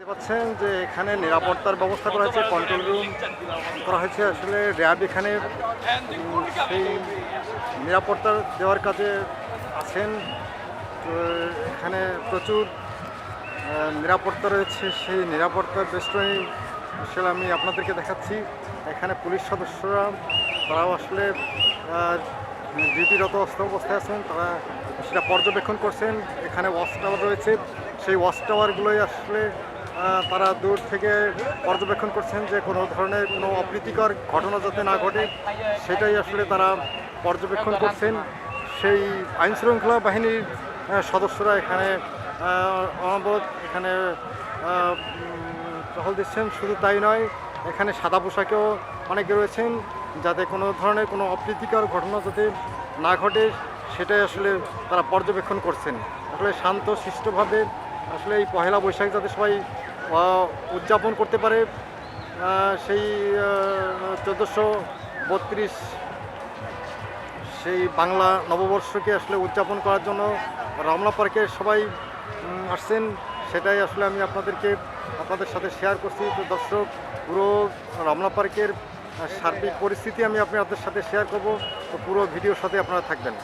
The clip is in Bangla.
দেখতে পাচ্ছেন যে এখানে নিরাপত্তার ব্যবস্থা করা হয়েছে কন্ট্রোল রুম করা হয়েছে। আসলে র্যাব এখানে সেই নিরাপত্তা দেওয়ার কাজে আছেন। তো এখানে প্রচুর নিরাপত্তা রয়েছে। সেই নিরাপত্তার বেষ্টনী আসলে আমি আপনাদেরকে দেখাচ্ছি। এখানে পুলিশ সদস্যরা, তারাও আসলে ডিউটিরত অবস্থায় আছেন। তারা সেটা পর্যবেক্ষণ করছেন। এখানে ওয়াচ টাওয়ার রয়েছে। সেই ওয়াচ টাওয়ারগুলোই আসলে তারা দূর থেকে পর্যবেক্ষণ করছেন যে কোনো ধরনের কোনো অপ্রীতিকর ঘটনা যাতে না ঘটে, সেটাই আসলে তারা পর্যবেক্ষণ করছেন। সেই আইন শৃঙ্খলা বাহিনীর সদস্যরা এখানে অনবরত এখানে টহল দিচ্ছেন। শুধু তাই নয়, এখানে সাদা পোশাকেও অনেকে রয়েছেন যাতে কোনো ধরনের কোনো অপ্রীতিকর ঘটনা যাতে না ঘটে, সেটাই আসলে তারা পর্যবেক্ষণ করছেন। আসলে শান্ত, শিষ্টভাবে আসলে এই পহেলা বৈশাখ যাতে সবাই উদযাপন করতে পারে সেই চোদ্দোশো বত্রিশ, সেই বাংলা নববর্ষকে আসলে উদযাপন করার জন্য রমনা পার্কে সবাই আসছেন। সেটাই আসলে আমি আপনাদেরকে, আপনাদের সাথে শেয়ার করছি। তো দর্শক, পুরো রমনা পার্কের সার্বিক পরিস্থিতি আমি আপনাদের সাথে শেয়ার করব। তো পুরো ভিডিওর সাথে আপনারা থাকবেন।